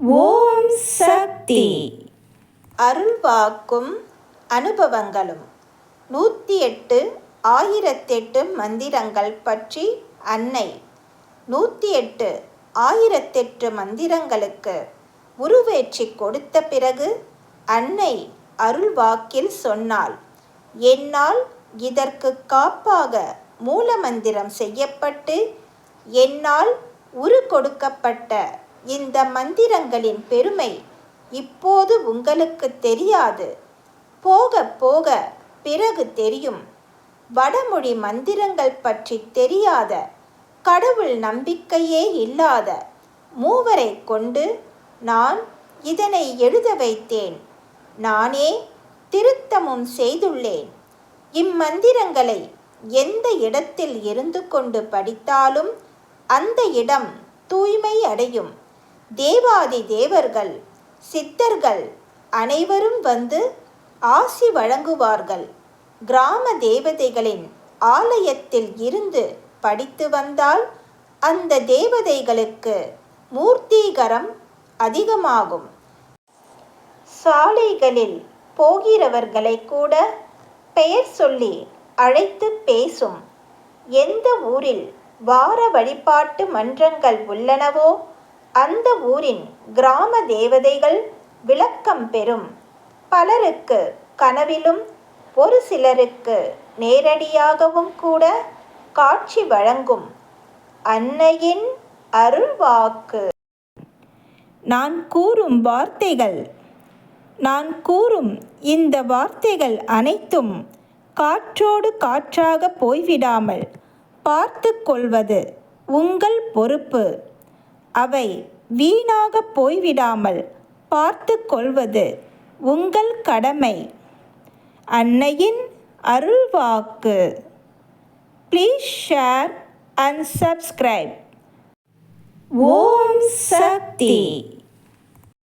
ஓம் சக்தி. அருள்வாக்கும் அனுபவங்களும். நூற்றி எட்டு ஆயிரத்தெட்டு மந்திரங்கள் பற்றி அன்னை. நூற்றி எட்டு ஆயிரத்தெட்டு மந்திரங்களுக்கு உருவேற்றி கொடுத்த பிறகு அன்னை அருள்வாக்கில் சொன்னாள் என்னால் இதற்கு காப்பாக மூலமந்திரம் செய்யப்பட்டு என்னால் உரு கொடுக்கப்பட்ட இந்த மந்திரங்களின் பெருமை இப்போது உங்களுக்கு தெரியாது. போக போக பிறகு தெரியும். வடமொழி மந்திரங்கள் பற்றி தெரியாத கடவுள் நம்பிக்கையே இல்லாத மூவரை கொண்டு நான் இதனை எழுத வைத்தேன். நானே திருத்தமும் செய்துள்ளேன். இம்மந்திரங்களை எந்த இடத்தில் இருந்து கொண்டு படித்தாலும் அந்த இடம் தூய்மை அடையும். தேவாதி தேவர்கள் சித்தர்கள் அனைவரும் வந்து ஆசி வழங்குவார்கள். கிராம தேவதைகளின் ஆலயத்தில் இருந்து படித்து வந்தால் அந்த தேவதைகளுக்கு மூர்த்தீகரம் அதிகமாகும். சாலைகளில் போகிறவர்களை கூட பெயர் சொல்லி அழைத்து பேசும். எந்த ஊரில் வார வழிபாட்டு மன்றங்கள் உள்ளனவோ அந்த ஊரின் கிராம தேவதைகள் விளக்கம் பெறும். பலருக்கு கனவிலும் ஒரு சிலருக்கு நேரடியாகவும் கூட காட்சி வழங்கும் அன்னையின் அருள்வாக்கு நான் கூறும் வார்த்தைகள் நான் கூறும் இந்த வார்த்தைகள் அனைத்தும் காற்றோடு காற்றாக போய்விடாமல் பார்த்து கொள்வது உங்கள் பொறுப்பு. அவை வீணாக போய்விடாமல் பார்த்து கொள்வது உங்கள் கடமை. அன்னையின் அருள்வாக்கு. Please share and subscribe Om Shakti.